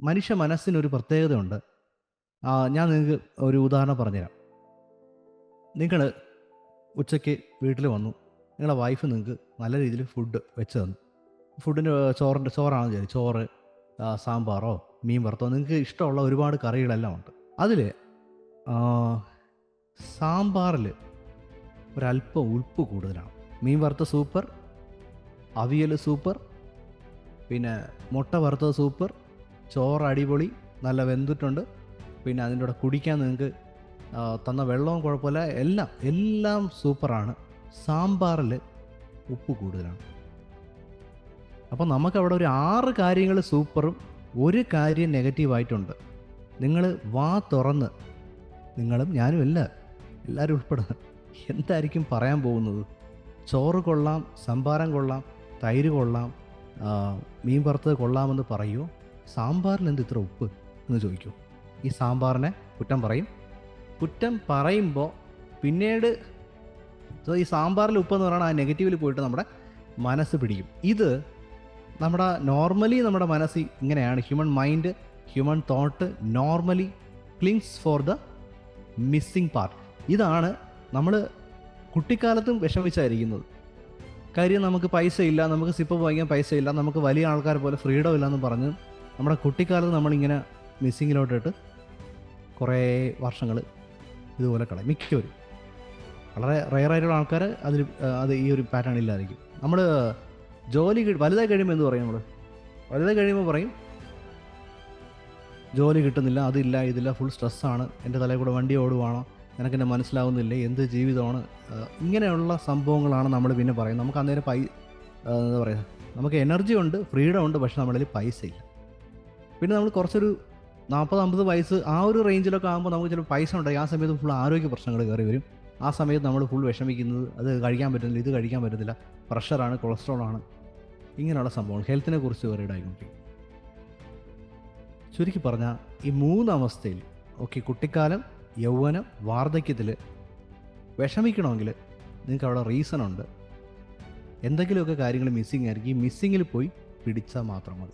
മനുഷ്യ മനസ്സിനൊരു പ്രത്യേകതയുണ്ട്. ഞാൻ നിങ്ങൾക്ക് ഒരു ഉദാഹരണം പറഞ്ഞുതരാം. നിങ്ങൾ ഉച്ചയ്ക്ക് വീട്ടിൽ വന്നു. നിങ്ങളുടെ വൈഫ് നിങ്ങൾക്ക് നല്ല രീതിയിൽ ഫുഡ് വെച്ച് തന്നു. ഫുഡിന്റെ ചോറിന്റെ ചോറാണെന്ന് വിചാരിച്ചു ചോറ് സാമ്പാറോ മീൻ വറുത്തോ നിങ്ങൾക്ക് ഇഷ്ടമുള്ള ഒരുപാട് കറികളെല്ലാം ഉണ്ട്. അതിൽ സാമ്പാറിൽ ഒരല്പം ഉൾപ്പ് കൂടുതലാണ്. മീൻ വറുത്ത സൂപ്പർ അവിയൽ സൂപ്പർ പിന്നെ മുട്ട വറുത്തത് സൂപ്പർ ചോറ് അടിപൊളി നല്ല വെന്തിട്ടുണ്ട്. പിന്നെ അതിന്റെ കൂടെ കുടിക്കാൻ നിങ്ങൾക്ക് തന്ന വെള്ളവും കുഴപ്പമില്ല. എല്ലാം എല്ലാം സൂപ്പറാണ്. സാമ്പാറിൽ ഉപ്പ് കൂടുതലാണ്. അപ്പോൾ നമുക്കവിടെ ഒരു ആറ് കാര്യങ്ങൾ സൂപ്പറും ഒരു കാര്യം നെഗറ്റീവായിട്ടുണ്ട്. നിങ്ങൾ വാ തുറന്ന് നിങ്ങളും ഞാനും അല്ല എല്ലാവരും ഉൾപ്പെടുന്നു എന്തായിരിക്കും പറയാൻ പോകുന്നത്? ചോറ് കൊള്ളാം സംഭാരം കൊള്ളാം തൈര് കൊള്ളാം മീൻ വറുത്തത് കൊള്ളാമെന്ന് പറയുമോ സാമ്പാറിൽ എന്ത് ഇത്ര ഉപ്പ് എന്ന് ചോദിക്കും. ഈ സാമ്പാറിനെ കുറ്റം പറയും. കുറ്റം പറയുമ്പോൾ പിന്നീട് സോ ഈ സാമ്പാറിൽ ഉപ്പെന്ന് പറയുന്നത് ആ നെഗറ്റീവിൽ പോയിട്ട് നമ്മുടെ മനസ്സ് പിടിക്കും. ഇത് നമ്മുടെ നോർമലി നമ്മുടെ മനസ്സ് ഇങ്ങനെയാണ്. Human mind human thought normally clings for the missing part ഇതാണ് നമ്മൾ കുട്ടിക്കാലത്തും വിഷമിച്ചായിരിക്കുന്നത്. കാര്യം നമുക്ക് പൈസ ഇല്ല നമുക്ക് സിപ്പ് വാങ്ങിക്കാൻ പൈസ ഇല്ല നമുക്ക് വലിയ ആൾക്കാർ പോലെ ഫ്രീഡം ഇല്ലയെന്ന് പറഞ്ഞ് നമ്മുടെ കുട്ടിക്കാലത്ത് നമ്മളിങ്ങനെ മിസ്സിങ്ങിലോട്ടിട്ട് കുറേ വർഷങ്ങൾ ഇതുപോലെ കളയും. മിക്കവരും. വളരെ റയറായിട്ടുള്ള ആൾക്കാർ അതിൽ അത് ഈ ഒരു പാറ്റേൺ ഇല്ലായിരിക്കും. നമ്മൾ ജോലി വലുതായി കഴിയുമ്പോൾ എന്ത് പറയും നമ്മൾ വലുതായി കഴിയുമ്പോൾ പറയും ജോലി കിട്ടുന്നില്ല അതില്ല ഇതില്ല ഫുൾ സ്ട്രെസ്സാണ് എന്റെ തലയിൽ കൂടെ വണ്ടി ഓടുവാണോ? നിനക്ക് എന്നെ മനസ്സിലാവുന്നില്ല? എന്ത് ജീവിതമാണ്? ഇങ്ങനെയുള്ള സംഭവങ്ങളാണ് നമ്മൾ പിന്നെ പറയുന്നത്. നമുക്ക് അന്നേരം പൈ എന്താ പറയുക നമുക്ക് എനർജി ഉണ്ട് ഫ്രീഡം ഉണ്ട് പക്ഷെ നമ്മളിൽ പൈസ ഇല്ല പിന്നെ നമ്മൾ കുറച്ചൊരു നാൽപ്പത് അമ്പത് വയസ്സ് ആ ഒരു റേഞ്ചിലൊക്കെ ആകുമ്പോൾ നമുക്ക് ചിലപ്പോൾ പൈസ ഉണ്ടായി. ആ സമയത്ത് ഫുൾ ആരോഗ്യ പ്രശ്നങ്ങൾ കയറി വരും. ആ സമയത്ത് നമ്മൾ ഫുൾ വിഷമിക്കുന്നത് അത് കഴിക്കാൻ പറ്റുന്നില്ല ഇത് കഴിക്കാൻ പറ്റുന്നില്ല പ്രഷറാണ് കൊളസ്ട്രോളാണ് ഇങ്ങനെയുള്ള സംഭവങ്ങൾ ഹെൽത്തിനെ കുറിച്ച് വേറെ ആയിക്കൊണ്ടിരിക്കും. ചുരുക്കി പറഞ്ഞാൽ ഈ മൂന്ന് അവസ്ഥയിൽ ഓക്കെ കുട്ടിക്കാലം യൗവനം വാർദ്ധക്യത്തിൽ വിഷമിക്കണമെങ്കിൽ നിങ്ങൾക്ക് അവിടെ റീസൺ ഉണ്ട്. എന്തെങ്കിലുമൊക്കെ കാര്യങ്ങൾ മിസ്സിങ് ആയിരിക്കും. ഈ മിസ്സിങ്ങിൽ പോയി പിടിച്ചാൽ മാത്രം മതി.